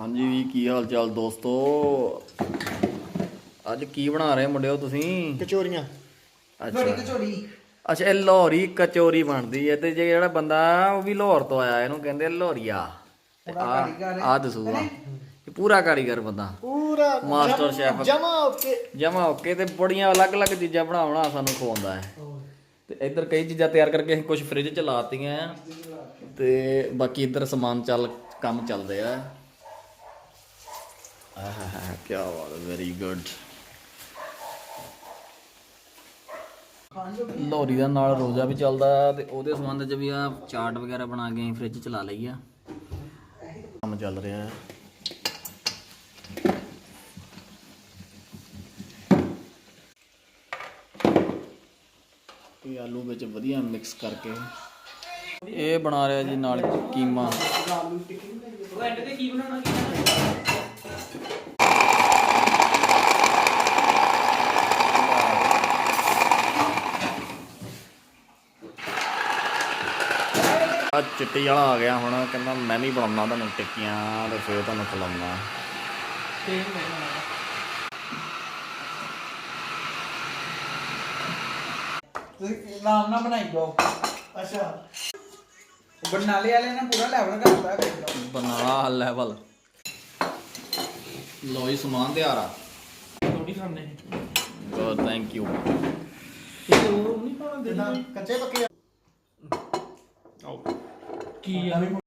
ਹਾਂਜੀ ਵੀ ਕੀ ਹਾਲ ਚਾਲ ਦੋਸਤੋ? ਅੱਜ ਕੀ ਬਣਾ ਰਹੇ ਮੁੰਡਿਓ ਤੁਸੀਂ? ਕਚੋਰੀਆਂ। ਅੱਛਾ। ਕਚੋੜੀ ਅੱਛਾ ਇਹ ਲਾਹੌਰੀ ਕਚੋਰੀ ਬਣਦੀ ਹੈ ਤੇ ਜੇ ਜਿਹੜਾ ਬੰਦਾ ਉਹ ਵੀ ਲਾਹੌਰ ਤੋਂ ਆਇਆ ਇਹਨੂੰ ਕਹਿੰਦੇ ਲਾਹੌਰੀਆ। ਆ ਕਾਰੀਗਰ ਹੈ। ਆ। ਦਸੂਗਾ ਇਹ ਪੂਰਾ ਕਾਰੀਗਰ ਬੰਦਾ। ਪੂਰਾ Master chef। ਜਮਾ ਓਕੇ। ਜਮਾ ਓਕੇ ਤੇ ਬੜੀਆਂ ਅਲੱਗ-ਅਲੱਗ ਚੀਜ਼ਾਂ ਬਣਾਉਣਾ ਸਾਨੂੰ ਖਵਾਉਂਦਾ ਹੈ। ਤੇ ਇੱਧਰ ਕਈ ਚੀਜ਼ਾਂ ਤਿਆਰ ਕਰਕੇ ਅਸੀਂ ਕੁਝ ਫ੍ਰਿਜ 'ਚ ਲਾਤੀਆਂ ਆ। ਤੇ ਬਾਕੀ ਇੱਧਰ ਸਮਾਨ ਚੱਲ ਕੰਮ ਚੱਲਦੇ ਆ। ਕੀ ਬਾਤ ਹੈ ਵੈਰੀ ਗੁੱਡ ਲੋਰੀ ਦਾ ਨਾਲ ਰੋਜ਼ਾ ਵੀ ਚੱਲਦਾ ਤੇ ਉਹਦੇ ਸੰਬੰਧ 'ਚ ਵੀ ਆ ਚਾਟ ਵਗੈਰਾ ਬਣਾ ਕੇ ਅਸੀਂ ਫ੍ਰਿਜ 'ਚ ਲਈ ਆ ਕੰਮ ਚੱਲ ਰਿਹਾ ਹੈ ਇਹ ਆਲੂ ਵਿੱਚ ਵਧੀਆ ਮਿਕਸ ਕਰਕੇ। ਇਹ ਬਣਾ ਰਿਹਾ ਜੀ ਨਾਲ ਕੀਮਾ। ਆ ਚਿੱਟੀ ਵਾਲਾ ਆ ਗਿਆ ਹੁਣ ਕਹਿੰਦਾ ਮੈਂ ਵੀ ਬਣਾਉਣਾ ਤੁਹਾਨੂੰ ਟਿੱਕੀਆਂ ਤੇ ਫਿਰ ਤੁਹਾਨੂੰ ਖਿਲਾਉਣਾ। ਤੁਸੀਂ ਨਾਮ ਨਾ ਬਣਾਈ ਦੋ ਅੱਛਾ। ਬਰਨਾਲੇ ਵਾਲੇ ਨੇ ਪੂਰਾ ਲੈਵਲ ਕਰਤਾ ਵੇਖ ਲਓ ਬਣਾ ਲੈਵਲ ਲੋ ਜੀ ਸਮਾਨ ਤਿਆਰ ਆ। ਰੋਟੀ ਖਾਣੇ ਗੁੱਡ ਥੈਂਕ ਯੂ ਇਹ ਉਹ ਨਹੀਂ ਪਾਉਂਦੇ ਜਿੱਦਾਂ ਕੱਚੇ ਪੱਕੇ ਕੀ ਆ